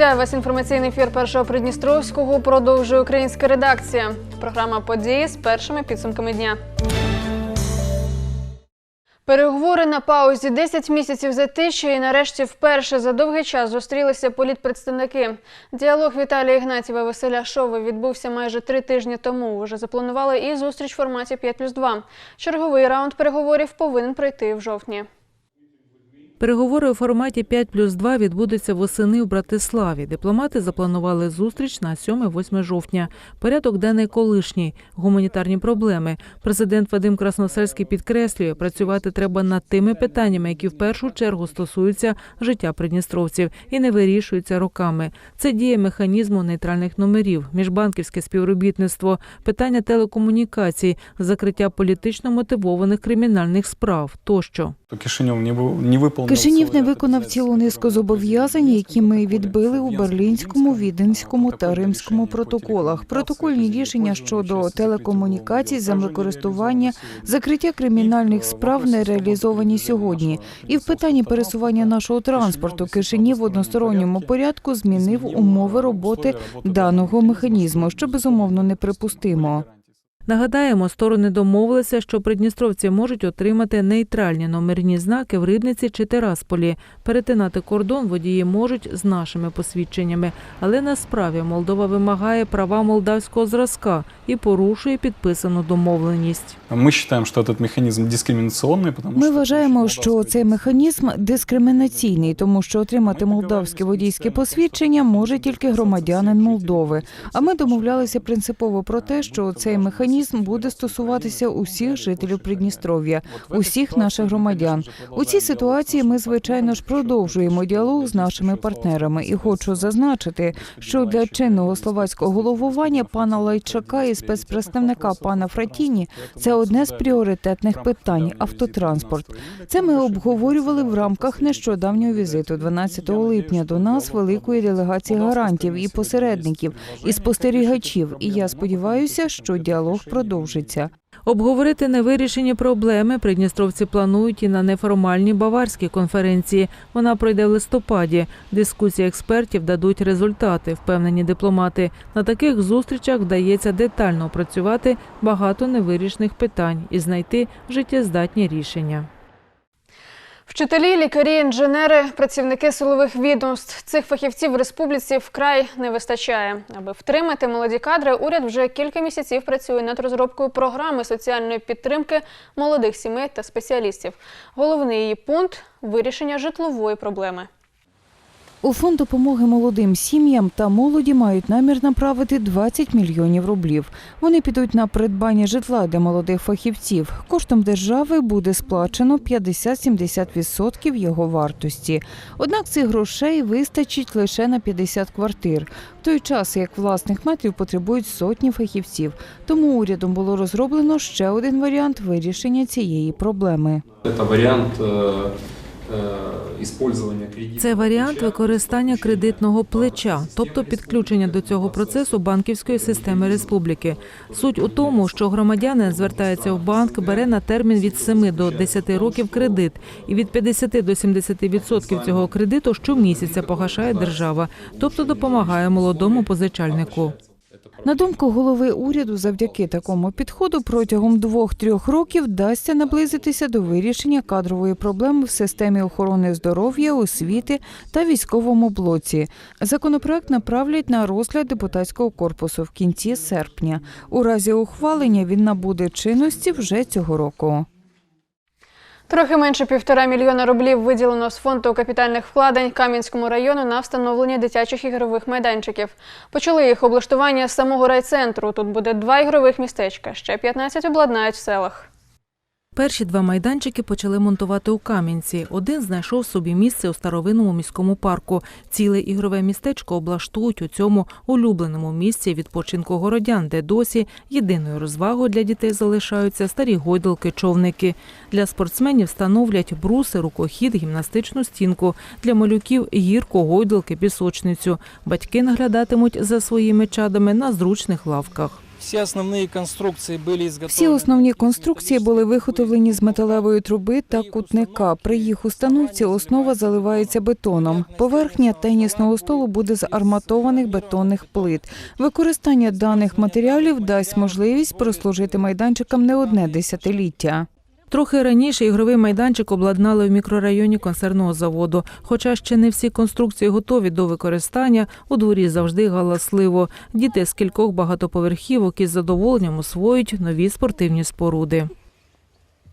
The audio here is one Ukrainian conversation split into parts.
Вітаю вас. Інформаційний ефір першого Придністровського продовжує українська редакція. Програма події з першими підсумками дня. Переговори на паузі 10 місяців затиші і нарешті вперше за довгий час зустрілися політпредставники. Діалог Віталія Ігнатєва Василя Шови відбувся майже три тижні тому. Вже запланували і зустріч в форматі 5 плюс 2. Черговий раунд переговорів повинен пройти в жовтні. Переговори у форматі 5 плюс 2 відбудуться восени у Братиславі. Дипломати запланували зустріч на 7-8 жовтня. Порядок денний колишній, гуманітарні проблеми. Президент Вадим Красносельський підкреслює, працювати треба над тими питаннями, які в першу чергу стосуються життя придністровців і не вирішуються роками. Це діє механізму нейтральних номерів, міжбанківське співробітництво, питання телекомунікацій, закриття політично мотивованих кримінальних справ тощо. Кишинев не, выполнил Кишинів не виконав цілу низку зобов'язань, які ми відбили у Берлінському, Віденському та Римському протоколах. Протокольні рішення щодо телекомунікацій, землекористування, закриття кримінальних справ не реалізовані сьогодні. І в питанні пересування нашого транспорту Кишинів в односторонньому порядку змінив умови роботи даного механізму, що безумовно неприпустимо. Нагадаємо, сторони домовилися, що придністровці можуть отримати нейтральні номерні знаки в Рибниці чи Терасполі. Перетинати кордон водії можуть з нашими посвідченнями, але на справі Молдова вимагає права молдавського зразка і порушує підписану домовленість. Мы считаем, что этот механизм дискриминационный, потому Ми что вважаємо, що цей механізм дискримінаційний, тому що отримати молдавське водійське посвідчення може тільки громадянин Молдови. А ми домовлялися принципово про те, що цей механізм буде стосуватися усіх жителів Придністров'я, усіх наших громадян. У цій ситуації ми звичайно ж продовжуємо діалог з нашими партнерами. І хочу зазначити, що для чинного словацького головування пана Лайчака і спецпредставника пана Фратіні це одне з пріоритетних питань автотранспорт. Це ми обговорювали в рамках нещодавнього візиту 12 липня до нас великої делегації гарантів і посередників і спостерігачів. І я сподіваюся, що діалог продовжиться. Обговорити невирішені проблеми придністровці планують і на неформальній баварській конференції. Вона пройде в листопаді. Дискусії експертів дадуть результати, впевнені дипломати. На таких зустрічах вдається детально опрацювати багато невирішених питань і знайти життєздатні рішення. Вчителі, лікарі, інженери, працівники силових відомств цих фахівців в республіці вкрай не вистачає. Аби втримати молоді кадри, уряд вже кілька місяців працює над розробкою програми соціальної підтримки молодих сімей та спеціалістів. Головний її пункт вирішення житлової проблеми. У фонд допомоги молодим сім'ям та молоді мають намір направити 20 мільйонів рублів. Вони підуть на придбання житла для молодих фахівців. Коштом держави буде сплачено 50-70% його вартості. Однак цих грошей вистачить лише на 50 квартир, в той час як власних метрів потребують сотні фахівців. Тому урядом було розроблено ще один варіант вирішення цієї проблеми. Это вариант использования. Це варіант використання кредитного плеча, тобто підключення до цього процесу банківської системи республіки. Суть у тому, що громадянин звертається в банк, бере на термін від 7 до 10 років кредит, і від 50 до 70% цього кредиту щомісяця погашає держава, тобто допомагає молодому позичальнику. На думку голови уряду, завдяки такому підходу протягом двох-трьох років вдасться наблизитися до вирішення кадрової проблеми в системі охорони здоров'я, освіти та військовому блоці. Законопроект направлять на розгляд депутатського корпусу в кінці серпня. У разі ухвалення він набуде чинності вже цього року. Трохи менше півтора мільйона рублів виділено з фонду капітальних вкладень Кам'янському району на встановлення дитячих ігрових майданчиків. Почали їх облаштування з самого райцентру. Тут буде два ігрових містечка, ще 15 обладнають в селах. Перші два майданчики почали монтувати у Кам'янці. Один знайшов собі місце у старовинному міському парку. Ціле ігрове містечко облаштують у цьому улюбленому місці відпочинку городян, де досі єдиною розвагою для дітей залишаються старі гойдалки, човники. Для спортсменів встановлять бруси, рукохід, гімнастичну стінку. Для малюків гірку, гойдалки, пісочницю. Батьки наглядатимуть за своїми чадами на зручних лавках. Все основные конструкции были изготовлены. Всі основні конструкції були виготовлені з металевої труби та кутника. При їх установці основа заливається бетоном. Поверхня тенісного столу буде з арматованих бетонних плит. Використання даних матеріалів дасть можливість прослужити майданчикам не одне десятиліття. Трохи раніше ігровий майданчик обладнали в мікрорайоні концерного заводу. Хоча ще не всі конструкції готові до використання, у дворі завжди галасливо. Діти з кількох багатоповерхівок із задоволенням освоюють нові спортивні споруди.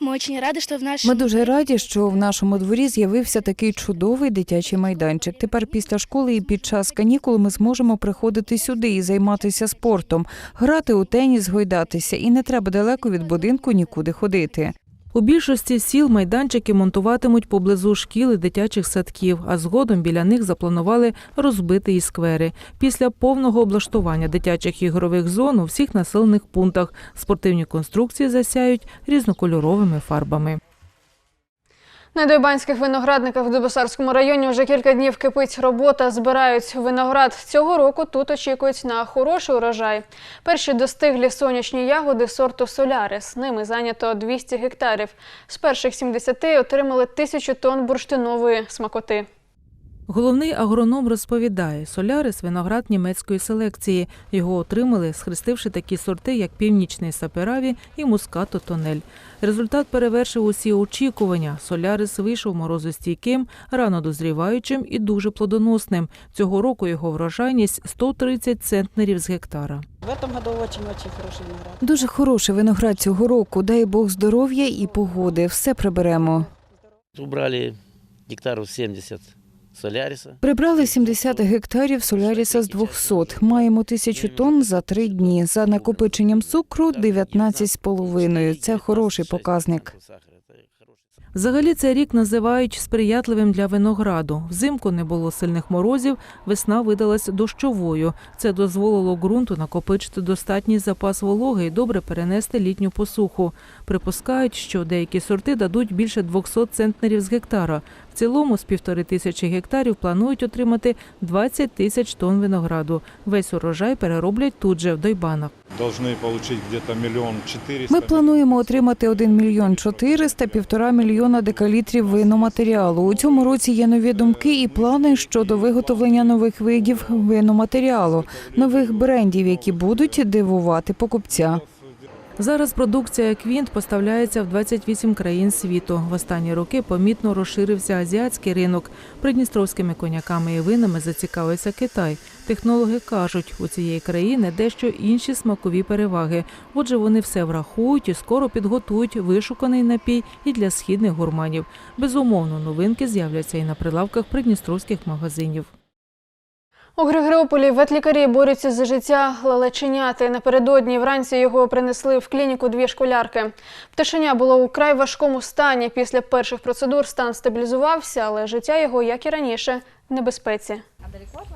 Мы очень рады, что в нашем Ми дуже раді, що в нашому дворі з'явився такий чудовий дитячий майданчик. Тепер після школи і під час канікул ми зможемо приходити сюди і займатися спортом, грати у теніс, гойдатися, і не треба далеко від будинку нікуди ходити. У більшості сіл майданчики монтуватимуть поблизу шкіл і дитячих садків, а згодом біля них запланували розбити і сквери. Після повного облаштування дитячих ігрових зон у всіх населених пунктах спортивні конструкції засяють різнокольоровими фарбами. На Дойбанських виноградниках в Дубосарському районі вже кілька днів кипить робота, збирають виноград. Цього року тут очікують на хороший урожай. Перші достиглі сонячні ягоди сорту Солярис. Ними зайнято 200 гектарів. З перших 70 отримали тисячу тонн бурштинової смакоти. Головний агроном розповідає, солярис виноград німецької селекції. Його отримали, схрестивши такі сорти, як північний сапераві і мускато тонель. Результат перевершив усі очікування. Солярис вийшов морозостійким, рано дозріваючим і дуже плодоносним. Цього року його врожайність 130 центнерів з гектара. В этом году очень-очень хороший виноград. Дуже хороший виноград цього року. Дай Бог здоров'я і погоди. Все приберемо. Убрали гектаров 70 соляриса. Прибрали 70 гектарів соляріса з 200. Маємо тисячу тонн за три дні. За накопиченням цукру 19,5. Це хороший показник. Взагалі цей рік називають сприятливим для винограду. Взимку не було сильних морозів, весна видалась дощовою. Це дозволило ґрунту накопичити достатній запас вологи і добре перенести літню посуху. Припускають, що деякі сорти дадуть більше 200 центнерів з гектара. В цілому з півтори тисячі гектарів планують отримати 20 тисяч тонн винограду. Весь урожай перероблять тут же в Дойбанах. Ми плануємо отримати 1 мільйон 400, півтора мільйона декалітрів виноматеріалу. У цьому році є нові думки і плани щодо виготовлення нових видів виноматеріалу, нових брендів, які будуть дивувати покупця. Зараз продукція Квінт поставляється в 28 країн світу. В останні роки помітно розширився азіатський ринок. Придністровськими коняками і винами зацікавився Китай. Технологи кажуть, у цієї країни дещо інші смакові переваги. Отже, вони все врахують і скоро підготують вишуканий напій і для східних гурманів. Безумовно, новинки з'являться і на прилавках придністровських магазинів. У Григоріополі ветлікарі борються за життя лелеченяти. Напередодні вранці його принесли в клініку дві школярки. Пташеня було у край важкому стані. Після перших процедур стан стабілізувався, але життя його, як і раніше, небезпеці.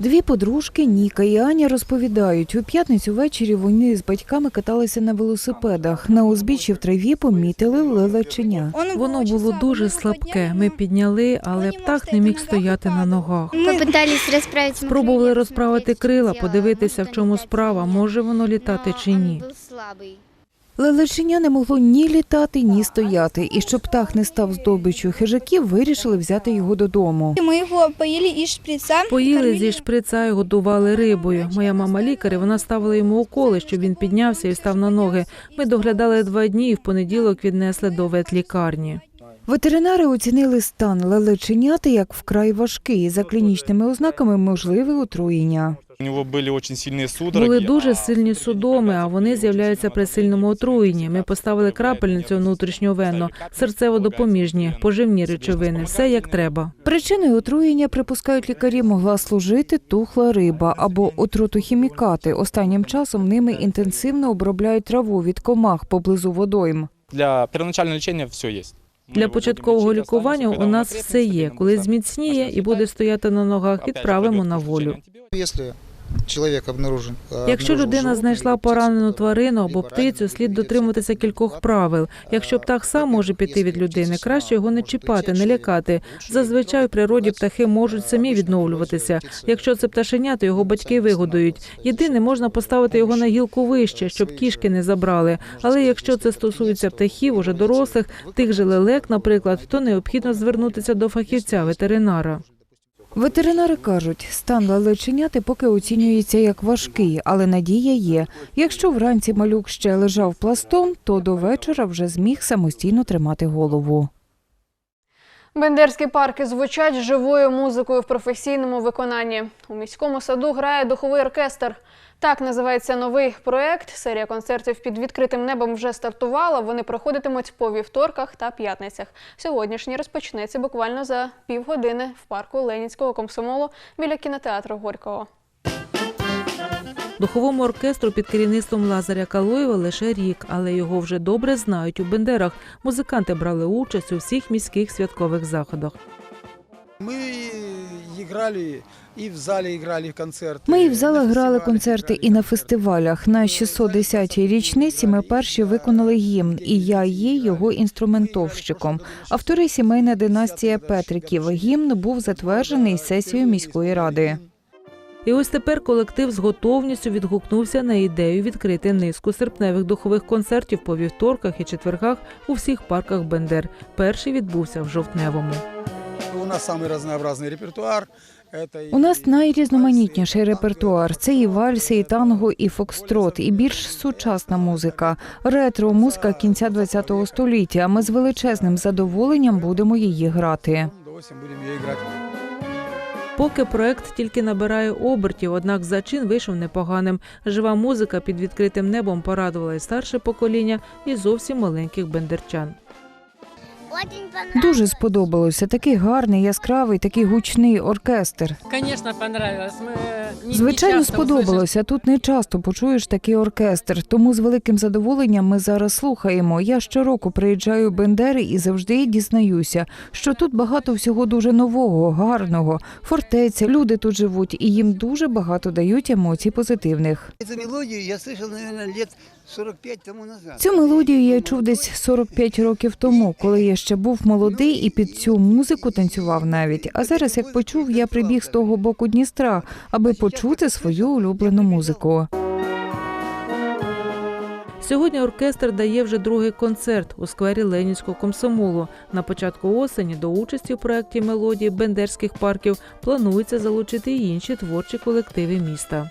Дві подружки Ніка і Аня розповідають, у п'ятницю ввечері вони з батьками каталися на велосипедах. На узбіччі в траві помітили лелеченя. Воно було дуже слабке. Ми підняли, але птах не міг стояти на ногах. Мы пытались расправить Спробували розправити крила, подивитися, в чому справа, може воно літати чи ні. Лелеченя не могло ні літати, ні стояти. І щоб птах не став здобичю хижаків, вирішили взяти його додому. Ми його поїли і шприца. Поїли зі шприца і годували рибою. Моя мама лікар, і вона ставила йому уколи, щоб він піднявся і став на ноги. Ми доглядали два дні і в понеділок віднесли до ветлікарні. Ветеринари оцінили стан лелеченяти як вкрай важкий. За клінічними ознаками можливе отруєння. У него были очень сильные судороги. Були дуже сильні судоми, а вони з'являються при сильному отруєнні. Ми поставили крапельницю внутрішньовенно, серцево-допоміжні, поживні речовини, все як треба. Причиною отруєння, припускають лікарі, могла служити тухла риба або отрутохімікати. Останнім часом ними інтенсивно обробляють траву від комах поблизу водойм. Для первоначального лечения все есть. Для початкового лікування у нас все є. Коли зміцніє і буде стояти на ногах, відправимо на волю. Человек обнаружен. Якщо людина знайшла поранену тварину або птицю, слід дотримуватися кількох правил. Якщо птах сам може піти від людини, краще його не чіпати, не лякати. Зазвичай у природі птахи можуть самі відновлюватися. Якщо це пташеня, то його батьки вигодують. Єдине, можна поставити його на гілку вище, щоб кішки не забрали. Але якщо це стосується птахів, уже дорослих, тих же лелек, наприклад, то необхідно звернутися до фахівця ветеринара. Ветеринари кажуть, стан лелеченяти поки оцінюється як важкий, але надія є. Якщо вранці малюк ще лежав пластом, то до вечора вже зміг самостійно тримати голову. Бендерські парки звучать живою музикою в професійному виконанні. У міському саду грає духовий оркестр. Так називається новий проект. Серія концертів під відкритим небом вже стартувала. Вони проходитимуть по вівторках та п'ятницях. Сьогоднішній розпочнеться буквально за півгодини в парку Ленінського комсомолу біля кінотеатру Горького. Духовому оркестру під керівництвом Лазаря Калоєва лише рік, але його вже добре знають у Бендерах. Музиканти брали участь у всіх міських святкових заходах. Мы играли и в зале играли концерты. Ми і в залах на грали фестивалях концерти, играли і на концерты. фестивалях. На 610-й річниці ми перші виконали гімн, і я є його інструментовщиком. Автори сімейна династія Петриків. Гімн був затверджений сесією міської ради. І ось тепер колектив з готовністю відгукнувся на ідею відкрити низку серпневих духових концертів по вівторках і четвергах у всіх парках Бендер. Перший відбувся в жовтневому. У нас самый разнообразный репертуар. Это и- У нас найрізноманітніший репертуар. Це і вальси, і танго, і фокстрот, і більш сучасна музика. Ретро музика кінця ХХ століття. Ми з величезним задоволенням будемо її грати. С удовольствием будем ее играть. Поки проект тільки набирає обертів, однак зачин вийшов непоганим. Жива музика під відкритим небом порадувала і старше покоління, і зовсім маленьких бендерчан. Дуже сподобалося. Такий гарний, яскравий, такий гучний оркестр. Конечно, понравилось. Мы не- Звичайно, не часто сподобалося. Тут не часто почуєш такий оркестр, тому з великим задоволенням ми зараз слухаємо. Я щороку приїжджаю в Бендери і завжди дізнаюся, що тут багато всього дуже нового, гарного. Фортеця, люди тут живуть, і їм дуже багато дають емоцій позитивних. Эту мелодию я слышал, наверное, лет 45 тому назад. Цю мелодію я чув десь 45 років тому, коли я ще був молодий і під цю музику танцював навіть. А зараз, як почув, я прибіг з того боку Дністра, аби почути свою улюблену музику. Сьогодні оркестр дає вже другий концерт у сквері Ленінського комсомолу. На початку осені до участі у проєкті мелодії бендерських парків планується залучити й інші творчі колективи міста.